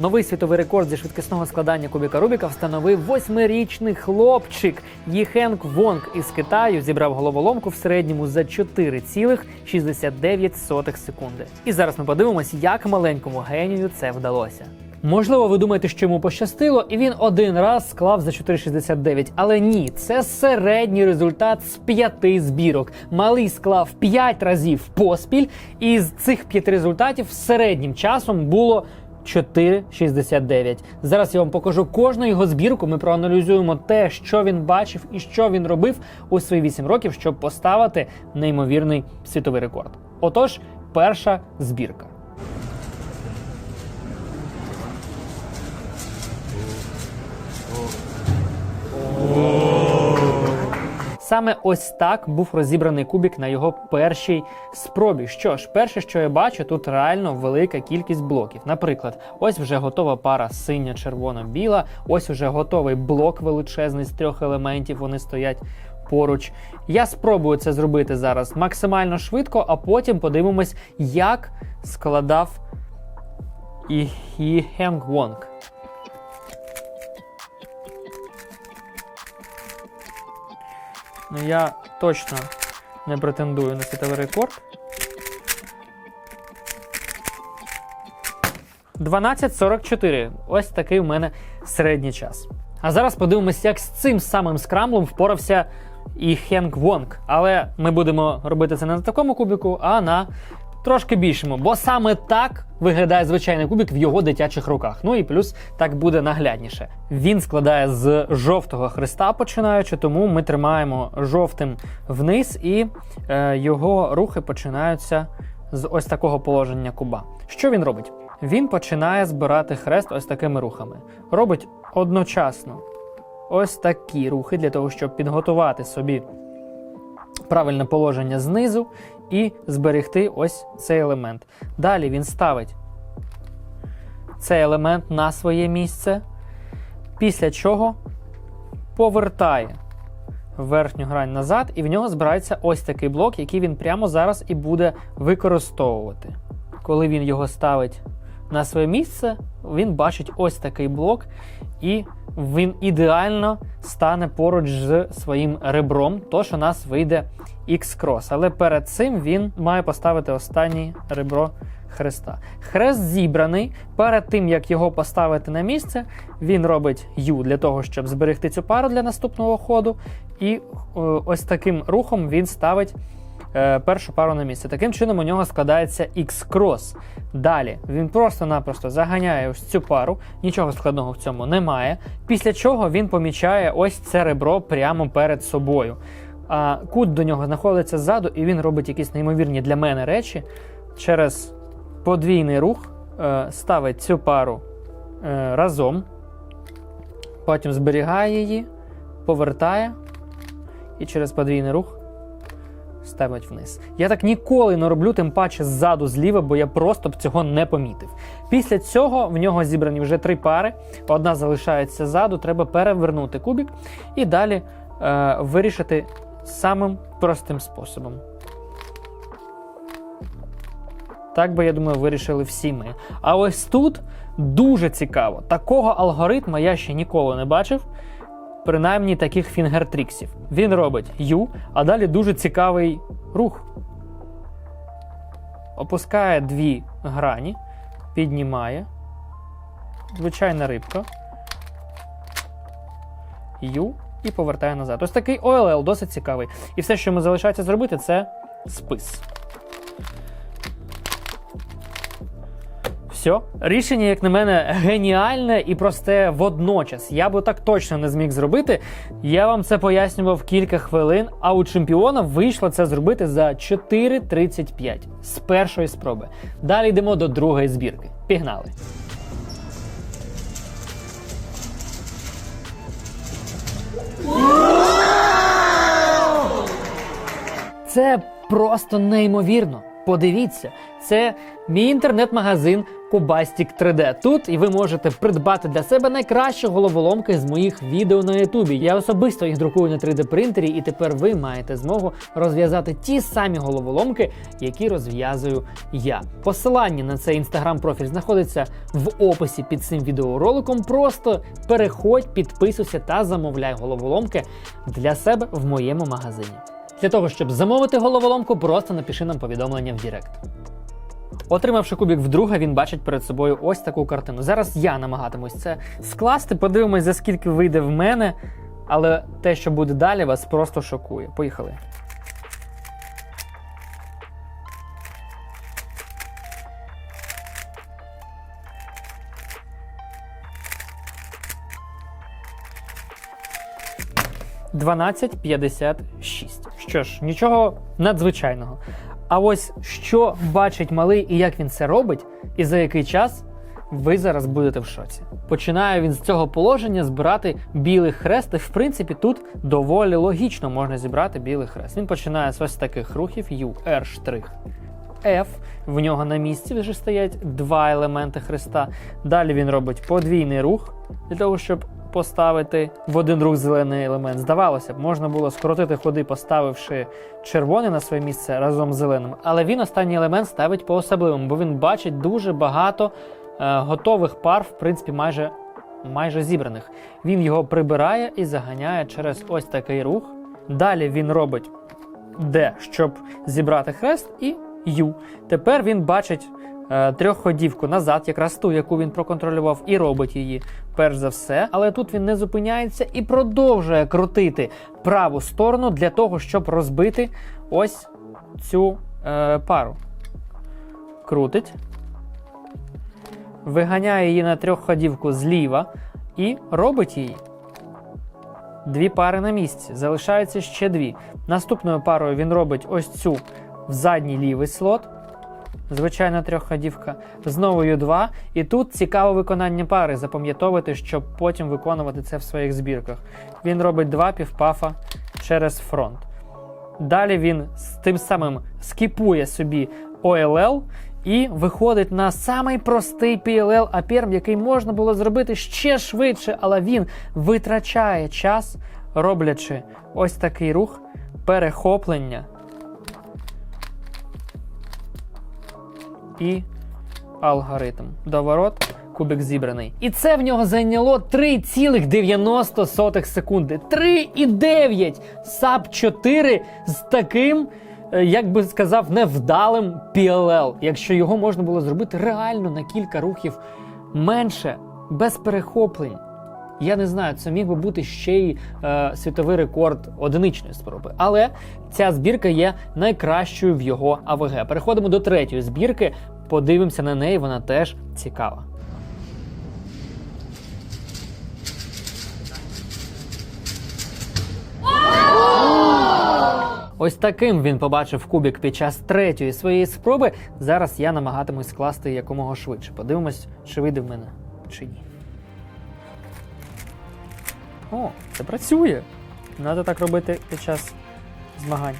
Новий світовий рекорд зі швидкісного складання кубіка Рубіка встановив восьмирічний хлопчик Єхенк Вонг із Китаю. Зібрав головоломку в середньому за 4,69 секунди. І зараз ми подивимось, як маленькому генію це вдалося. Можливо, ви думаєте, що йому пощастило, і він один раз склав за 4,69. Але ні, це середній результат з п'яти збірок. Малий склав 5 разів поспіль, і з цих п'яти результатів середнім часом було 4,69. Зараз я вам покажу кожну його збірку. Ми проаналізуємо те, що він бачив і що він робив у свої 8 років, щоб поставити неймовірний світовий рекорд. Отож, перша збірка. Саме ось так був розібраний кубік на його першій спробі. Що ж, перше, що я бачу, тут реально велика кількість блоків. Наприклад, ось вже готова пара синя, червона, біла. Ось вже готовий блок величезний з трьох елементів. Вони стоять поруч. Я спробую це зробити зараз максимально швидко, а потім подивимось, як складав і, і Хенг Вонг. Ну я точно не претендую на світовий рекорд. 12.44. Ось такий у мене середній час. А зараз подивимось, як з цим самим скрамблом впорався і Хенк Вонг. Але ми будемо робити це не на такому кубіку, а на трошки більшому. Бо саме так виглядає звичайний кубік в його дитячих руках. Ну і плюс так буде наглядніше. Він складає з жовтого хреста, починаючи, тому ми тримаємо жовтим вниз, і е, його рухи починаються з ось такого положення куба. Що він робить? Він починає збирати хрест ось такими рухами. Робить одночасно ось такі рухи для того, щоб підготувати собі правильне положення знизу і зберегти ось цей елемент. Далі він ставить цей елемент на своє місце, після чого повертає верхню грань назад, і в нього збирається ось такий блок, який він прямо зараз і буде використовувати. Коли він його ставить на своє місце, він бачить ось такий блок, і він ідеально стане поруч з своїм ребром, тож у нас вийде X-крос. Але перед цим він має поставити останнє ребро хреста. Хрест зібраний. Перед тим як його поставити на місце, він робить U для того, щоб зберегти цю пару для наступного ходу. І е, ось таким рухом він ставить першу пару на місце. Таким чином у нього складається X-крос. Далі він просто-напросто заганяє ось цю пару, нічого складного в цьому немає. Після чого він помічає ось це ребро прямо перед собою. А кут до нього знаходиться ззаду, і він робить якісь неймовірні для мене речі. Через подвійний рух е, ставить цю пару е, разом, потім зберігає її, повертає і через подвійний рух ставить вниз. Я так ніколи не роблю, тим паче ззаду зліва, бо я просто б цього не помітив. Після цього в нього зібрані вже три пари. Одна залишається ззаду, треба перевернути кубик і далі е, вирішити самим простим способом. Так би, я думаю, вирішили всі ми. А ось тут дуже цікаво. Такого алгоритму я ще ніколи не бачив. Принаймні таких фінгертріксів. Він робить U, а далі дуже цікавий рух. Опускає дві грані, піднімає. Звичайна рибка. U і повертає назад. Ось такий OLL досить цікавий. І все, що йому залишається зробити, це спис. Все. Рішення, як на мене, геніальне і просте водночас. Я би так точно не зміг зробити. Я вам це пояснював кілька хвилин, а у чемпіона вийшло це зробити за 4.35 з першої спроби. Далі йдемо до другої збірки. Пігнали! Це просто неймовірно. Подивіться, це мій інтернет-магазин Кубастік 3D. Тут і ви можете придбати для себе найкращі головоломки з моїх відео на Ютубі. Я особисто їх друкую на 3D принтері, і тепер ви маєте змогу розв'язати ті самі головоломки, які розв'язую я. Посилання на цей інстаграм-профіль знаходиться в описі під цим відеороликом. Просто переходь, підписуйся та замовляй головоломки для себе в моєму магазині. Для того, щоб замовити головоломку, просто напиши нам повідомлення в Директ. Отримавши кубік вдруге, він бачить перед собою ось таку картину. Зараз я намагатимусь це скласти, подивимось, за скільки вийде в мене, але те, що буде далі, вас просто шокує. Поїхали. Дванадцять п'ятдесят шість. Що ж, нічого надзвичайного. А ось що бачить малий і як він це робить, і за який час, ви зараз будете в шоці. Починає він з цього положення збирати білий хрест, і в принципі тут доволі логічно можна зібрати білий хрест. Він починає з ось таких рухів U, штрих. F, в нього на місці вже стоять два елементи хреста. Далі він робить подвійний рух для того, щоб поставити в один рух зелений елемент. Здавалося б, можна було скоротити ходи, поставивши червоний на своє місце разом з зеленим. Але він останній елемент ставить по особливому, бо він бачить дуже багато е, готових пар, в принципі, майже, майже зібраних. Він його прибирає і заганяє через ось такий рух. Далі він робить D, щоб зібрати хрест, і U. Тепер він бачить трьохходівку назад, якраз ту, яку він проконтролював, і робить її перш за все. Але тут він не зупиняється і продовжує крутити праву сторону для того, щоб розбити ось цю е, пару. Крутить. Виганяє її на трьохходівку зліва і робить її. Дві пари на місці. Залишається ще дві. Наступною парою він робить ось цю в задній лівий слот. Звичайна трьохходівка. Знову Ю2. І тут цікаве виконання пари. Запам'ятовувати, щоб потім виконувати це в своїх збірках. Він робить два півпафа через фронт. Далі він тим самим скіпує собі OLL і виходить на самий простий PLL апірм, який можна було зробити ще швидше, але він витрачає час, роблячи ось такий рух перехоплення і алгоритм. Доворот, кубик зібраний. І це в нього зайняло 3,90 секунди. 3,9! САП 4 з таким, е, як би сказав, невдалим PLL. Якщо його можна було зробити реально на кілька рухів менше, без перехоплень. Я не знаю, це міг би бути ще й е, світовий рекорд одиничної спроби. Але ця збірка є найкращою в його АВГ. Переходимо до третьої збірки. Подивимося на неї, вона теж цікава. Ось таким він побачив кубик під час третьої своєї спроби. Зараз я намагатимусь скласти якомога швидше. Подивимось, чи вийде в мене, чи ні. О, це працює. Треба так робити під час змагань.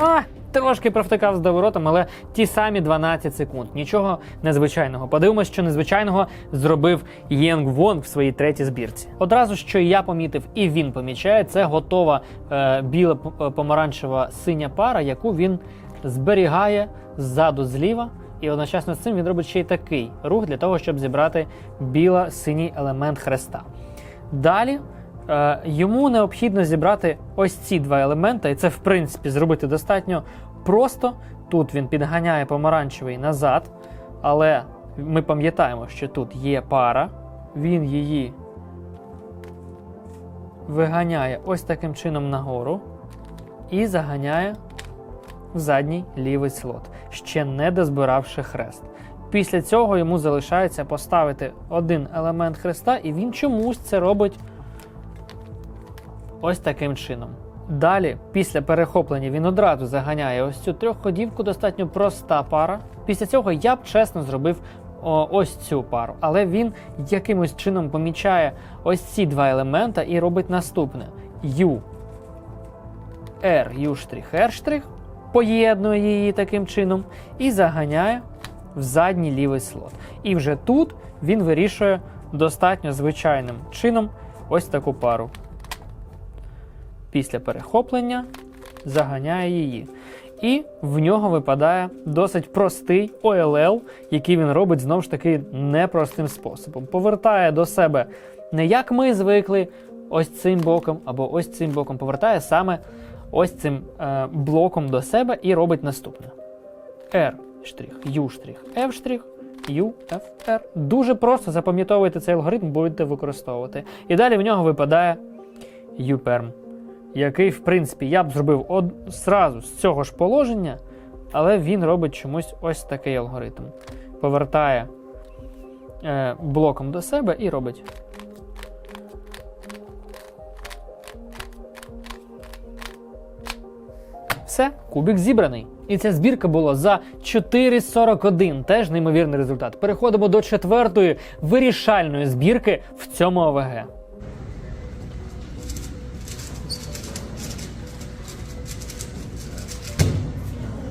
А, трошки провтикав з доворотом, але ті самі 12 секунд. Нічого незвичайного. Подивимось, що незвичайного зробив Єнг Вонг в своїй третій збірці. Одразу що я помітив, і він помічає, це готова е, біла п- помаранчева синя пара, яку він зберігає ззаду зліва. І одночасно з цим він робить ще й такий рух для того, щоб зібрати біла-синій елемент хреста. Далі е, йому необхідно зібрати ось ці два елементи, і це, в принципі, зробити достатньо просто. Тут він підганяє помаранчевий назад, але ми пам'ятаємо, що тут є пара, він її виганяє ось таким чином нагору і заганяє задній лівий слот, ще не дозбиравши хрест. Після цього йому залишається поставити один елемент хреста, і він чомусь це робить ось таким чином. Далі, після перехоплення, він одразу заганяє ось цю трьохходівку, достатньо проста пара. Після цього я б чесно зробив ось цю пару, але він якимось чином помічає ось ці два елемента і робить наступне: U, R, U R поєднує її таким чином і заганяє в задній лівий слот. І вже тут він вирішує достатньо звичайним чином ось таку пару. Після перехоплення заганяє її. І в нього випадає досить простий OLL, який він робить знову ж таки непростим способом. Повертає до себе не як ми звикли, ось цим боком або ось цим боком, повертає саме ось цим е, блоком до себе і робить наступне: R, U, F, U, F, R. Дуже просто запам'ятовуйте цей алгоритм, будете використовувати. І далі в нього випадає U-perm який, в принципі, я б зробив од... зразу з цього ж положення, але він робить чомусь ось такий алгоритм. Повертає е, блоком до себе і робить. Все, кубик зібраний. І ця збірка була за 4,41. Теж неймовірний результат. Переходимо до четвертої вирішальної збірки в цьому ОВГ.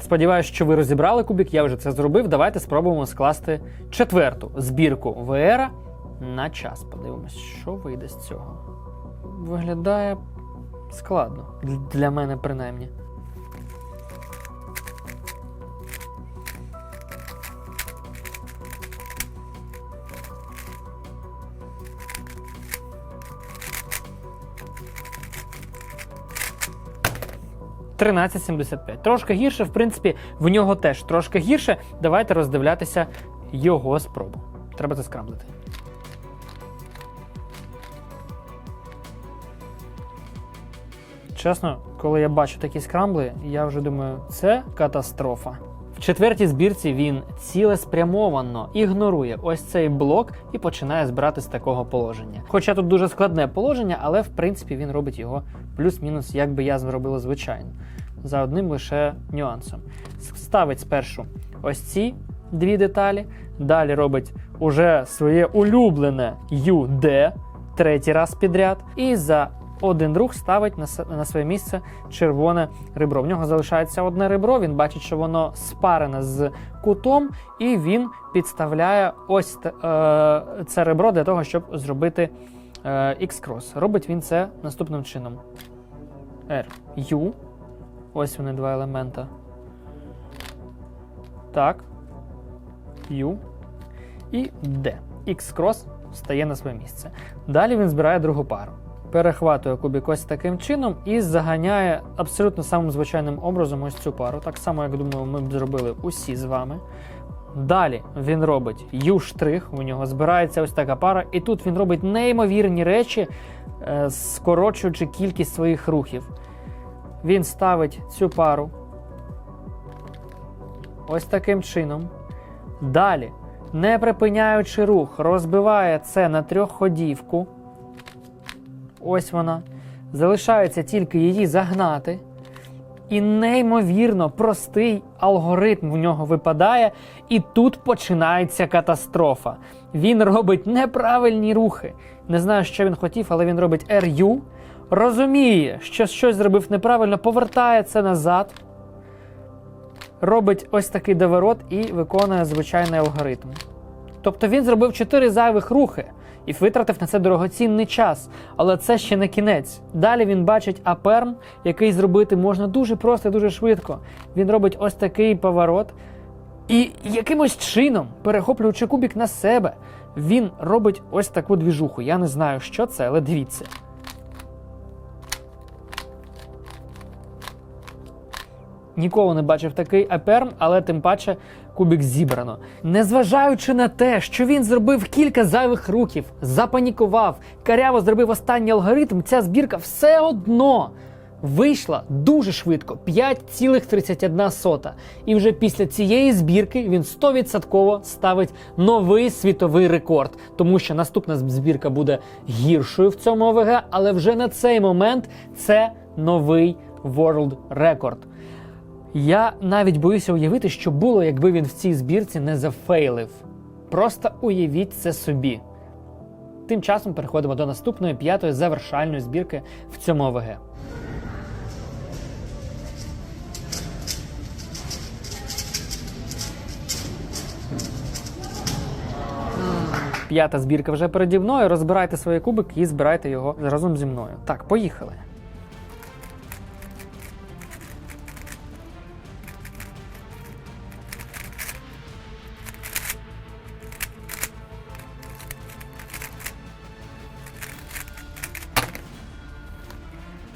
Сподіваюсь, що ви розібрали кубик, я вже це зробив. Давайте спробуємо скласти четверту збірку VR на час. Подивимось, що вийде з цього. Виглядає складно. Для мене принаймні. Тринадцять сімдесят п'ять. Трошки гірше, в принципі, в нього теж трошки гірше. Давайте роздивлятися його спробу. Треба це скрамблити. Чесно, коли я бачу такі скрамбли, я вже думаю, це катастрофа. Четвертій збірці він цілеспрямовано ігнорує ось цей блок і починає збирати з такого положення. Хоча тут дуже складне положення, але в принципі він робить його плюс-мінус, як би я зробила звичайно, за одним лише нюансом. Ставить спершу ось ці дві деталі, далі робить уже своє улюблене UD третій раз підряд, і за один рух ставить на, своє місце червоне ребро. В нього залишається одне ребро. Він бачить, що воно спарене з кутом, і він підставляє ось е, це ребро для того, щоб зробити е, X-крос. Робить він це наступним чином: R, U. Ось вони два елемента. Так. U. І D. X-крос стає на своє місце. Далі він збирає другу пару перехватує кубик ось таким чином і заганяє абсолютно самим звичайним образом ось цю пару. Так само, як думаю, ми б зробили усі з вами. Далі він робить U-штрих, у нього збирається ось така пара, і тут він робить неймовірні речі, е, скорочуючи кількість своїх рухів. Він ставить цю пару ось таким чином. Далі, не припиняючи рух, розбиває це на трьохходівку. Ось вона. Залишається тільки її загнати. І неймовірно простий алгоритм в нього випадає, і тут починається катастрофа. Він робить неправильні рухи. Не знаю, що він хотів, але він робить RU. Розуміє, що щось зробив неправильно, повертає це назад, робить ось такий доворот і виконує звичайний алгоритм. Тобто він зробив 4 зайвих рухи і витратив на це дорогоцінний час. Але це ще не кінець. Далі він бачить аперм, який зробити можна дуже просто і дуже швидко. Він робить ось такий поворот. І якимось чином, перехоплюючи кубік на себе, він робить ось таку двіжуху. Я не знаю, що це, але дивіться. Ніколи не бачив такий аперм, але тим паче кубик зібрано. Незважаючи на те, що він зробив кілька зайвих рухів, запанікував, каряво зробив останній алгоритм, ця збірка все одно вийшла дуже швидко 5,31. І вже після цієї збірки він 100% ставить новий світовий рекорд, тому що наступна збірка буде гіршою в цьому ОВГ, але вже на цей момент це новий World Record. Я навіть боюся уявити, що було, якби він в цій збірці не зафейлив. Просто уявіть це собі. Тим часом переходимо до наступної п'ятої завершальної збірки в цьому ОВГ. П'ята збірка вже переді мною. Розбирайте свої кубики і збирайте його разом зі мною. Так, поїхали.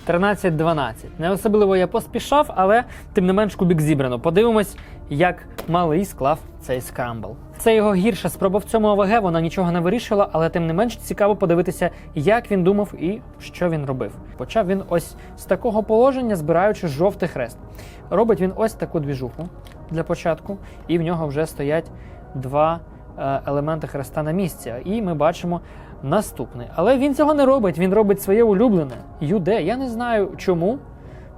Тринадцять 12 Не особливо я поспішав, але тим не менш кубік зібрано. Подивимось, як малий склав цей скрамбл. Це його гірша спроба в цьому ОВГ, вона нічого не вирішила, але тим не менш цікаво подивитися, як він думав і що він робив. Почав він ось з такого положення, збираючи жовтий хрест. Робить він ось таку двіжуху для початку, і в нього вже стоять два е, елементи хреста на місці. І ми бачимо наступний. Але він цього не робить, він робить своє улюблене юде. Я не знаю чому.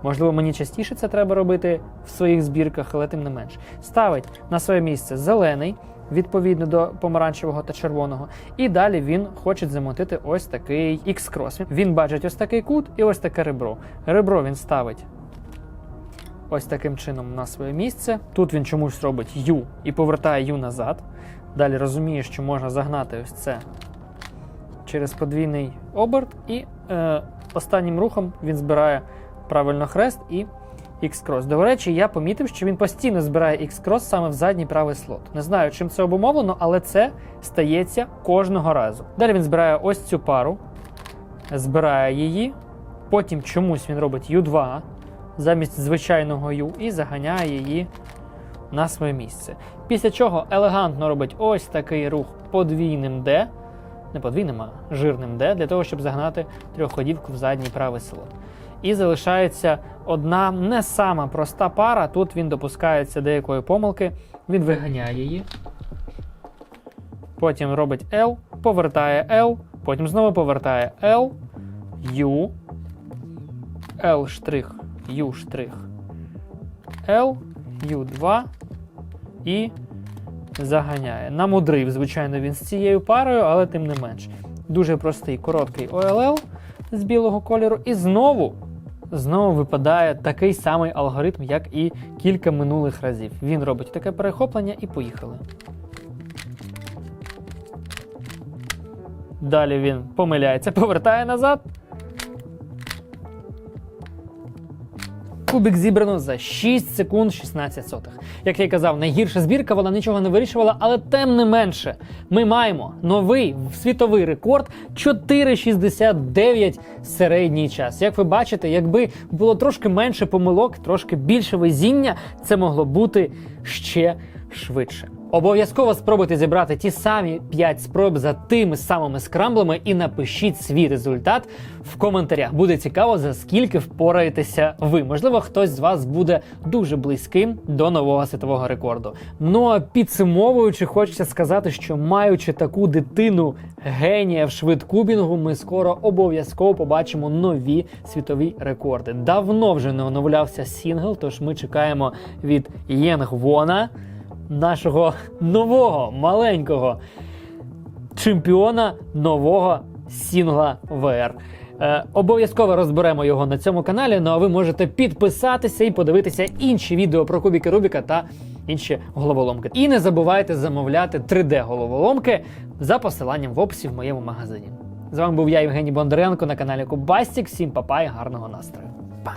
Можливо, мені частіше це треба робити в своїх збірках, але тим не менш. Ставить на своє місце зелений, відповідно до помаранчевого та червоного. І далі він хоче замотити ось такий X-крос. Він бачить ось такий кут і ось таке ребро. Ребро він ставить ось таким чином на своє місце. Тут він чомусь робить U і повертає U назад. Далі розуміє, що можна загнати ось це через подвійний оберт, і е, останнім рухом він збирає правильно хрест і X-крос. До речі, я помітив, що він постійно збирає X-крос саме в задній правий слот. Не знаю, чим це обумовлено, але це стається кожного разу. Далі він збирає ось цю пару, збирає її, потім чомусь він робить U2 замість звичайного U і заганяє її на своє місце. Після чого елегантно робить ось такий рух подвійним D, не подвійним, а жирним D, для того, щоб загнати трьохходівку в задній правий слот. І залишається одна не сама проста пара. Тут він допускається деякої помилки, він виганяє її. Потім робить L, повертає L, потім знову повертає L, U, L U L, U2 і заганяє. Намудрив, звичайно, він з цією парою, але тим не менш. Дуже простий короткий OLL з білого кольору. І знову, знову випадає такий самий алгоритм, як і кілька минулих разів. Він робить таке перехоплення і поїхали. Далі він помиляється, повертає назад. Кубик зібрано за 6 секунд 16 сотих. Як я й казав, найгірша збірка, вона нічого не вирішувала, але тим не менше, ми маємо новий світовий рекорд 4,69 середній час. Як ви бачите, якби було трошки менше помилок, трошки більше везіння, це могло бути ще швидше. Обов'язково спробуйте зібрати ті самі 5 спроб за тими самими скрамблами і напишіть свій результат в коментарях. Буде цікаво, за скільки впораєтеся ви. Можливо, хтось з вас буде дуже близьким до нового світового рекорду. Ну а підсумовуючи, хочеться сказати, що маючи таку дитину генія в швидкубінгу, ми скоро обов'язково побачимо нові світові рекорди. Давно вже не оновлявся сінгл, тож ми чекаємо від Єнг Вона нашого нового маленького чемпіона нового сінгла VR. Е, обов'язково розберемо його на цьому каналі. Ну а ви можете підписатися і подивитися інші відео про кубіки Рубіка та інші головоломки. І не забувайте замовляти 3D-головоломки за посиланням в описі в моєму магазині. З вами був я, Євгеній Бондаренко, на каналі Кубастік. Всім папа і гарного настрою. Па!